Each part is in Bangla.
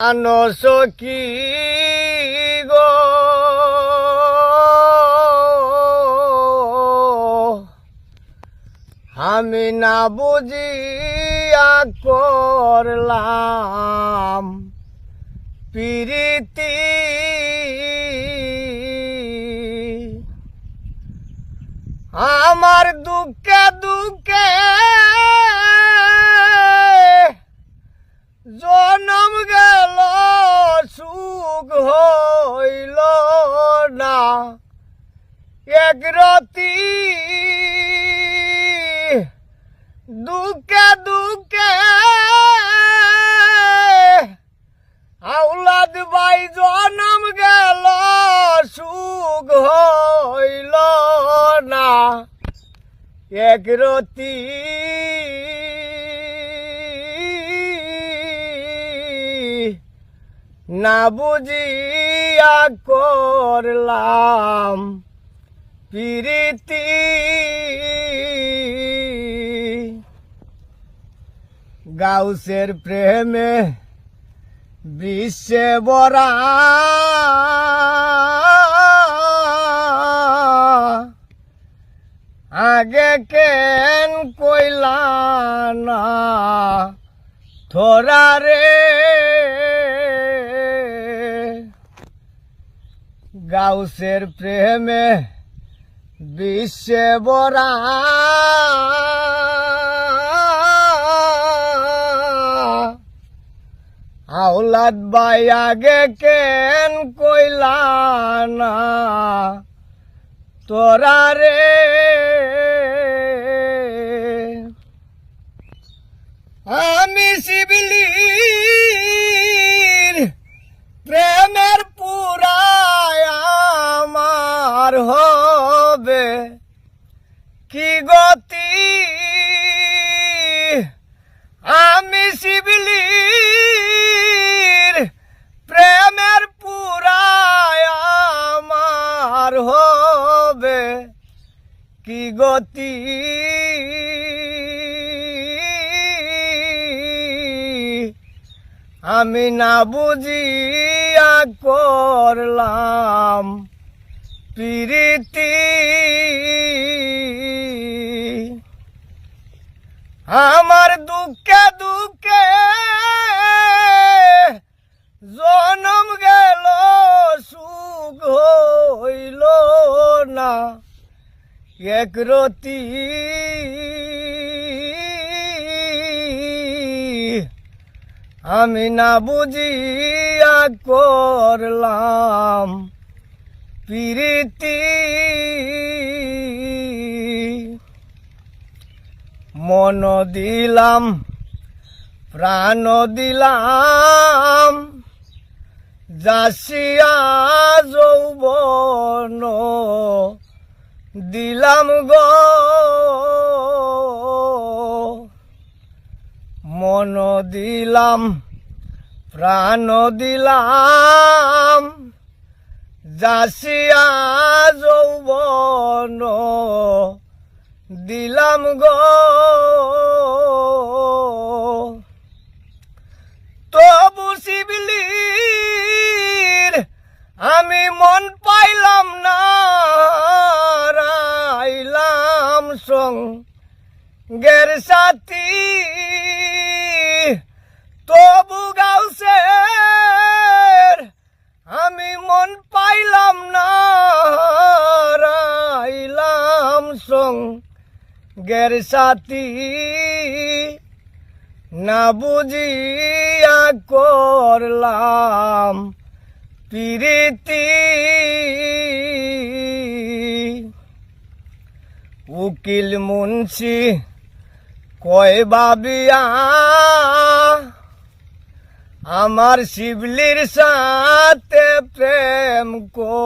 আনস কি গো? আমি না বুঝিয়া করলাম প্রীতি। আমার দুঃখে দুঃখে জনম গেল সুখ হইল না। এক রতি দুঃখে দুঃখে আউলাদ বাই জনম গেল, সুখ হইল না। এক রতি না বুঝিয়া করলাম প্রীতি। গাউসের প্রেমে বিশ্বে বরা আগে কেন কইলা না? থোরা রে গাউসের প্রেমে বিশ্বে বরা আউলাদ বাই আগে কেন কইলা না? তোরা রে। আমি শিবলির কি গতি? আমি শিবলির প্রেমের পুরায় আমার হবে। কি গতি? আমি না বুঝিয়া করলাম প্রীতি। আমার দুঃখে দুঃখে জনম গেল, সুখ হইল না। এক রতি আমি না বুঝিয়া করলাম প্রীতি। মন দিলাম প্রাণ দিলাম যাসিয়া যৌবন দিলাম গো। মন দিলাম প্রাণ দিলাম যাসিয়া যৌবন দিলাম গো। তবু শিবলির আমি মন পাইলাম না, রাইলাম সং গের সাথী। তবু গাউসের আমি মন পাইলাম না রাইলাম সং গের সাথী। না বুঝিয়া করলাম প্রীতি। উকিল মুন্সি কয় বাবিয়া আমার শিবলির সাথে প্রেম কো,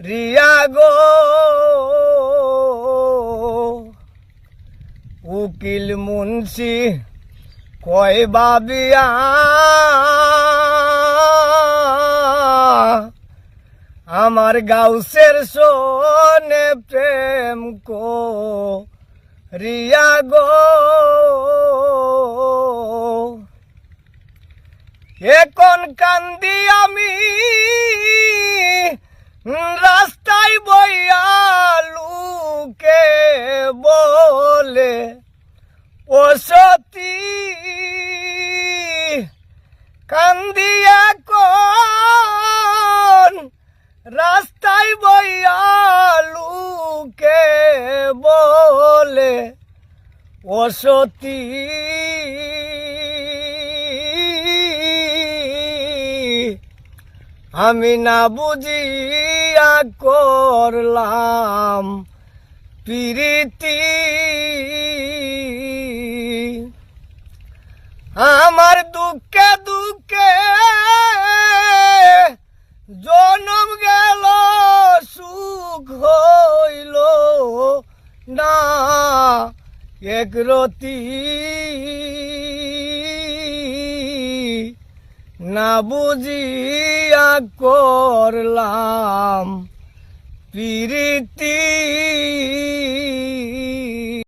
রিয়া গো। উকিল মুন্সি কয় বাবিয়া, আমার গাউসের সোনে প্রেম কো, রিয়া গো। এখন কান্দি আমি? রাস্তায় বইয়া লুকে বলে ও সতী কান্দিয়া কোন? রাস্তায় বইয়া লুকে বলে ও আমি না বুঝিয়া করলাম প্রীতি। আমার দুঃখে দুঃখে জনম গেল সুখ হইল না। এক না বুঝিয়া করলাম প্রীতি